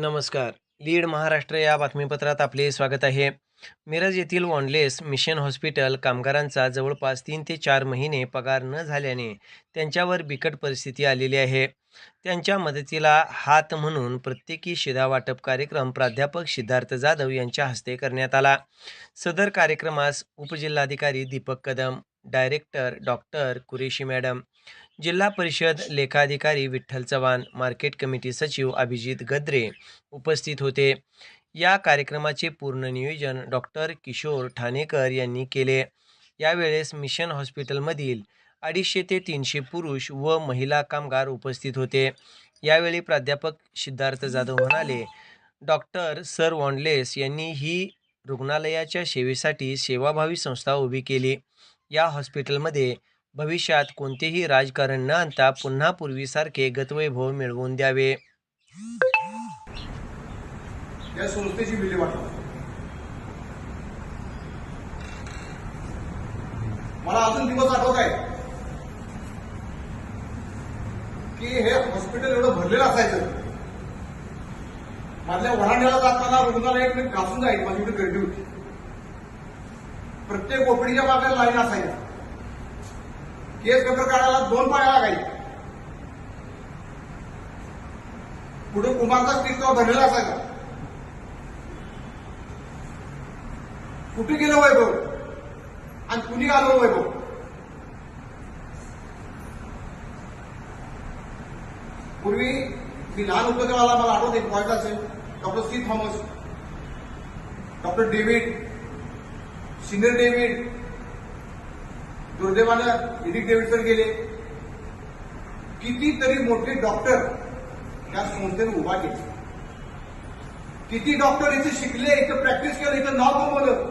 नमस्कार. लीड महाराष्ट्र या बातमीपत्रात आपले स्वागत आहे. मिरज येथील वॉनलेस मिशन हॉस्पिटल कामगारांचा जवळपास तीन ते चार महिने पगार न झाल्याने त्यांच्यावर बिकट परिस्थिती आलेली आहे. त्यांच्या मदतीला हात म्हणून प्रत्येकी शिधा वाटप कार्यक्रम प्राध्यापक सिद्धार्थ जाधव यांच्या हस्ते करण्यात आला. सदर कार्यक्रमास उपजिल्हाधिकारी Deepak Kadam director doctor Qureshi madam जिल्हा परिषद लेखाधिकारी विठ्ठल चव्हाण मार्केट कमिटी सचिव अभिजित गद्रे उपस्थित होते. या कार्यक्रमाचे पूर्ण नियोजन डॉक्टर किशोर ठाणेकर यांनी केले. यावेळेस मिशन हॉस्पिटलमधील अडीचशे ते तीनशे पुरुष व महिला कामगार उपस्थित होते. यावेळी प्राध्यापक सिद्धार्थ जाधव म्हणाले डॉक्टर सर वॉन्डलेस यांनी ही रुग्णालयाच्या सेवेसाठी सेवाभावी संस्था उभी केली. या हॉस्पिटलमध्ये भविष्यात कोणतेही राजकारण न आणता पुन्हा पूर्वीसारखे गतवैभव मिळवून द्यावे. या संस्थेची विल्हेवाट लावा. मला अजून दिवस आठवत आहे की हे हॉस्पिटल एवढं भरलेलं असायचं. मधल्या वडाण्याला जाताना रुग्णालयात एक घासून जाईल माझी इकडे गर्दी होती. प्रत्येक ओपडीच्या मागे लाईन असायची केस पेपर काढायला दोन पाया लागायचे. पुढे कुमारचा स्टीक तेव्हा भरलेला असायचा. कुठे गेलं वैभव? आणि कुणी आलो वैभव? पूर्वी मी लहान होतो तेव्हा मला आठवत एक व्हायचं असेल doctor C Thomas doctor David senior David दुर्दैवानं एडिक डेव्हिडसन गेले. कितीतरी मोठे डॉक्टर या संस्थेने उभा केले. किती डॉक्टर इथे शिकले इथं प्रॅक्टिस केलं इथं नाव कमवलं.